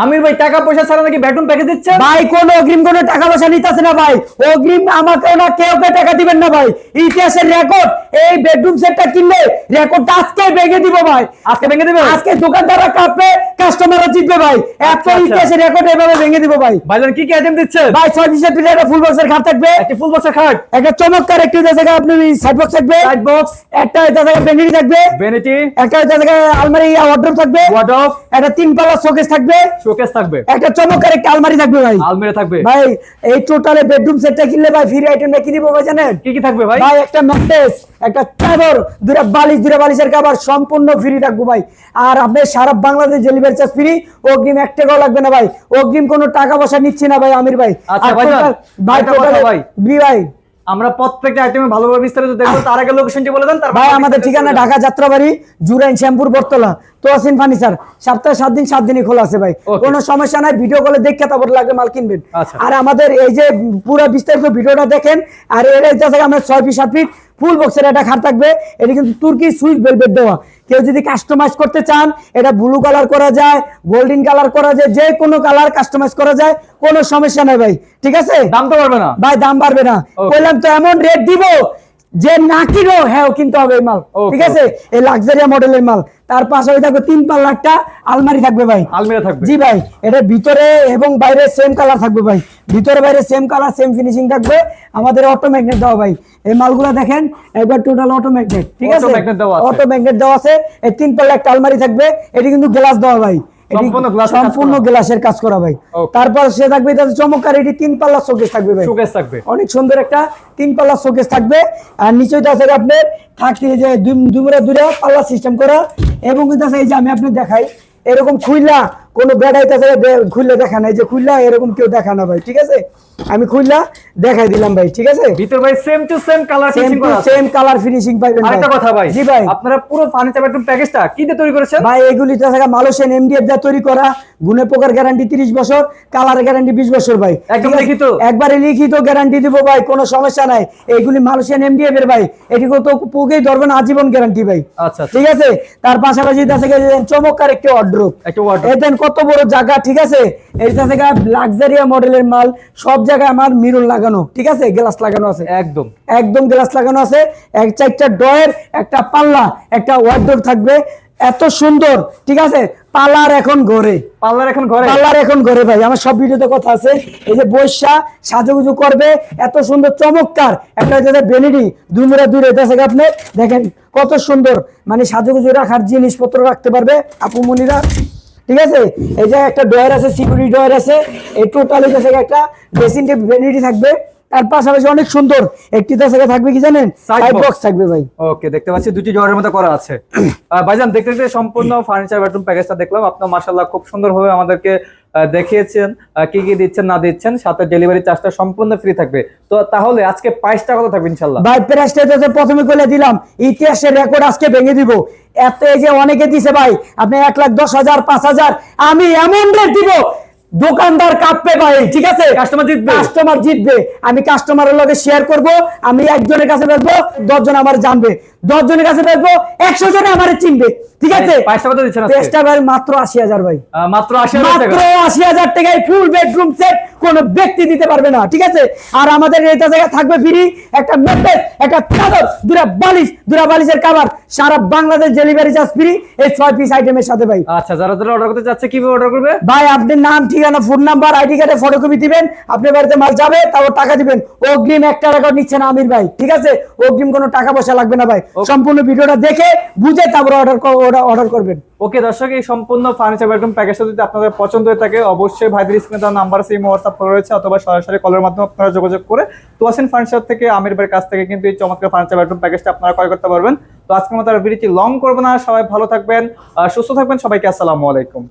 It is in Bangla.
আমির ভাই টাকা পয়সা ছাড়া নাকি বেডরুম প্যাকেজ দিচ্ছে? ভাই কোন অগ্রিম কোন টাকা পয়সা নিতেছে না ভাই। অগ্রিম আমাকে না কেউ কে টাকা দিবেন না ভাই। ইতিহাসের রেকর্ড এই বেডরুম সেটটা কিনলে রেকর্ড আজকে ভেঙে দিব ভাই। আজকে ভেঙে দেবে? আজকে দোকানদাররা কাঁপবে কাস্টমাররা জিতবে ভাই। এত আচ্ছা, আচ্ছা। ইতিহাসের রেকর্ড এভাবে ভেঙে দিব ভাই। ভাইজান কি কি আইটেম দিচ্ছে? ভাই ছয় পিসের একটা ফুল বক্সের খাট থাকবে। একটি ফুল বক্সের খাট? একটা চমৎকার একটি জায়গা আপনি সাইড বক্স থাকবে। সাইড বক্স একটা জায়গা বেনিটি থাকবে। ভ্যানিটি একটা জায়গায় আলমারি ওয়ার্ড্রোব থাকবে। ওয়ার্ডরোব একটা তিন পাল্লা শোকেস থাকবে। শোকেস থাকবে। একটা চমৎকার একটা আলমারি থাকবে ভাই। আলমিরা থাকবে। ভাই এই টোটালে বেডরুম সেটটা কিনলে ভাই ফ্রি আইটেমটা কি দিব ভাই জানেন? কি কি থাকবে ভাই? ভাই একটা ম্যাট্রেস একটা চাদর দুটা বালিশ দুটা বালিশের কাবার সম্পূর্ণ ফ্রি থাকব ভাই। আর আপনি সারা বাংলাদেশ ডেলিভারি চার্জ ফ্রি অগ্রিম এক টাকাও লাগবে না ভাই। অগ্রিম কোনো টাকা পয়সা নিচ্ছি না ভাই আমির ভাই। আচ্ছা, ভাই একটা ভাই। ভাই। আমরা প্রত্যেকটা আইটেমে ভালোভাবে বিস্তারিত দেখব। তার আগে লোকেশনটি বলে দেন ভাই আমাদের ঠিকানা ঢাকা যাত্রাবাড়ি জুরাইন শ্যামপুর বটতলা। তোয়াসিন ফার্নিচার। সপ্তাহে সাত দিন সাত দিনই খোলা আছে ভাই. কোনো সমস্যা নাই ভিডিও কলে দেখে তারপর লাগবে মাল কিনবেন। আচ্ছা। আর আমাদের এই যে পুরো বিস্তারিত ভিডিওটা দেখেন আর এর জায়গায় আমরা ছয় পিস সাত ফিট ফুল বক্সের একটা খাট থাকবে। এটা কিন্তু তুর্কি সুইচ বেলবেট দেওয়া। কেউ যদি কাস্টমাইজ করতে চান এটা ব্লু কালার করা যায় গোল্ডেন কালার করা যায় যে কোনো কালার কাস্টমাইজ করা যায় কোনো সমস্যা নেই ভাই ঠিক আছে? দাম তো বাড়বে না। ভাই দাম বাড়বে না. বললাম তো এমন রেট দিব যে না কিনো হ্যাঁ কিনতে হবে এই মাল ঠিক আছে? এই লাক্সারিয়া মডেলের মাল। তার পাশে থাকবে তিন পাল্লাটা আলমারি থাকবে ভাই। আলমিরা থাকবে। জি ভাই এটা ভিতরে এবং বাইরে সেম কালার থাকবে ভাই। ভিতরে বাইরে সেম কালার সেম ফিনিশিং থাকবে। আমাদের অটো ম্যাগনেট দেওয়া ভাই। এই মালগুলো দেখেন একবার টোটাল অটো ম্যাগনেট ঠিক আছে। অটো ম্যাগনেট দেওয়া আছে। এই তিন পাল্লা একটা আলমারি থাকবে। এটি কিন্তু গ্লাস দেওয়া ভাই। সম্পূর্ণ। গ্লাসের কাজ করা। ভাই। তারপর সে থাকবে এটা চমৎকার এটি তিন পাল্লা শোকেস থাকবে ভাই। শোকেস থাকবে। অনেক সুন্দর একটা তিন পাল্লা শোকেস থাকবে। আর নিচে তো আছে আপনার থাকতে যে দুমুরা দূরে পাল্লা সিস্টেম করা। এবং কিন্তু আছে এই যে আমি আপনি দেখাই এরকম খুইলা কোনো বেড়াইতে খুললে দেখা নাই যে খুললা এরকম কেউ দেখা না ভাই ঠিক আছে? আমি খুললা দেখাই দিলাম ভাই ঠিক আছে? ভিতর ভাই same to same colour finishing করা সেম কালার ফিনিশিং পাইবেন আরেকটা কথা ভাই জি ভাই। আপনারা পুরো ফার্নিচার বেডরুম প্যাকেজটা কি দিয়ে তৈরি করেছেন? ভাই এগুলি তো থাকা মালয়েশিয়ান এমডিএফ দিয়ে তৈরি করা গুণে পোকার গ্যারান্টি 30 বছর কালার গ্যারান্টি 20 বছর ভাই। একদম লিখিত? একবারে লিখিত গ্যারান্টি দিব ভাই কোনো সমস্যা নাই। এইগুলি মালয়েশিয়ান এমডিএফ এর ভাই এটিকে তো পোকেই ধরবেন আজীবন গ্যারান্টি ভাই। আচ্ছা আচ্ছা। ঠিক আছে? তার পাশাপাশি আছে চমৎকার একটি অর্ড্রোপ একটা wardrobe। এদেন কত বড় জায়গা ঠিক আছে? এইটা থেকে লাক্সারিয়া মডেলের মাল সব জায়গায় আমার মিরর লাগানো ঠিক আছে? গ্লাস লাগানো আছে। একদম। একদম গ্লাস লাগানো আছে। এক চারটা ডয়ের একটা পাল্লা একটা ওয়ার্ডরোব থাকবে। এত সুন্দর ঠিক আছে? পাল্লার এখন ঘরে। পার্লার এখন ঘরে? পার্লার এখন ঘরে ভাই। আমার সব ভিডিওতে কথা আছে। এই যে বৈশা সাজুগুজু করবে এত সুন্দর চমৎকার। একটা হচ্ছে বেনিডি দুমুরা দূরে দেশে আপনি দেখেন কত সুন্দর। মানে সাজুগুজু রাখার জিনিসপত্র রাখতে পারবে। আপু মনিরা। ঠিক আছে? এই যে একটা ডয়ার আছে সিকিউরিটি ডয়ার আছে, এই টোটালি দেশে একটা ড্রেসিং টেবিল বেনিডি থাকবে। তার পাশাপাশি অনেক সুন্দর একটি দেশে থাকবে কি জানেন? সাইড বক্স থাকবে ভাই। ওকে দেখতে পাচ্ছি দুটি জয়ের মধ্যে করা আছে। ভাইজান দেখতে দেখতে সম্পূর্ণ ফার্নিচার বেডরুম প্যাকেজটা দেখলাম। আপনার মাশাআল্লাহ খুব সুন্দরভাবে আমাদেরকে দেখিয়েছেন। কি কি দিচ্ছেন না দিচ্ছেন সাথে ডেলিভারি চার্জটা সম্পূর্ণ ফ্রি থাকবে। তো তাহলে আজকে প্রাইসটা কত থাকবে ইনশাল্লাহ ভাই প্রাইসটা তো প্রথমে বলে দিলাম ইতিহাসের রেকর্ড আজকে ভেঙে দিব। এত এই যে অনেকে দিছে ভাই আপনি এক লাখ দশ হাজার পাঁচ হাজার আমি এমন রেট দিব দোকানদার কাঁপবে ভাই ঠিক আছে? কাস্টমার জিতবে। কাস্টমার জিতবে। আমি কাস্টমারের লগে শেয়ার করব আমি একজনের কাছে বেচবো দশজন আমার জানবে। দশজনের কাছে বেচবো একশো জনে আমার চিনবে ঠিক আছে? ভাই মাত্র আশি হাজার ভাই। মাত্র মাত্র আশি হাজার টাকায় ফুল বেডরুম সেট কোন ব্যক্তি দিতে পারবে না ঠিক আছে? আর আমাদের এটা জায়গায় থাকবে ফ্রি একটা ম্যাট্রেস একটা চাদর দুটা বালিশ দুটা বালিশের কাভার সারা বাংলাদেশ ডেলিভারি চার্জ ফ্রি এই ছয় পিস আইটেমের সাথে ভাই। আচ্ছা যারা যারা অর্ডার করতে চাচ্ছে কীভাবে অর্ডার করবে? ভাই আপনার নাম ঠিকানা ফোন নাম্বার আইডি কার্ডে ফটোকপি দিবেন। আপনার বাড়িতে মাল যাবে তারপর টাকা দিবেন। অগ্রিম একটা রেকর্ড নিচ্ছে না আমির ভাই ঠিক আছে? অগ্রিম কোনো টাকা পয়সা লাগবে না ভাই। সম্পূর্ণ ভিডিওটা দেখে বুঝে তারপর অর্ডার অর্ডার করবেন। ওকে দর্শক এই সম্পূর্ণ ফার্নিচার বেডরুম প্যাকেজটা যদি আপনাদের পছন্দ হয়ে থাকে অবশ্যই ভাইদের স্ক্রিনে তার নাম্বার সেই হোয়াটসঅ্যাপ করা রয়েছে অথবা সরাসরি কলের মাধ্যমে আপনারা যোগাযোগ করে তোয়াসিন ফার্নিচার থেকে আমির ভাইয়ের কাছ থেকে কিন্তু এই চমৎকার ফার্নিচার বেডরুম প্যাকেজটা আপনারা ক্রয় করতে পারবেন। তো আজকের মতো আর ভিডিওটি লং করব না সবাই ভালো থাকবেন সুস্থ থাকবেন সবাইকে আসসালামু আলাইকুম।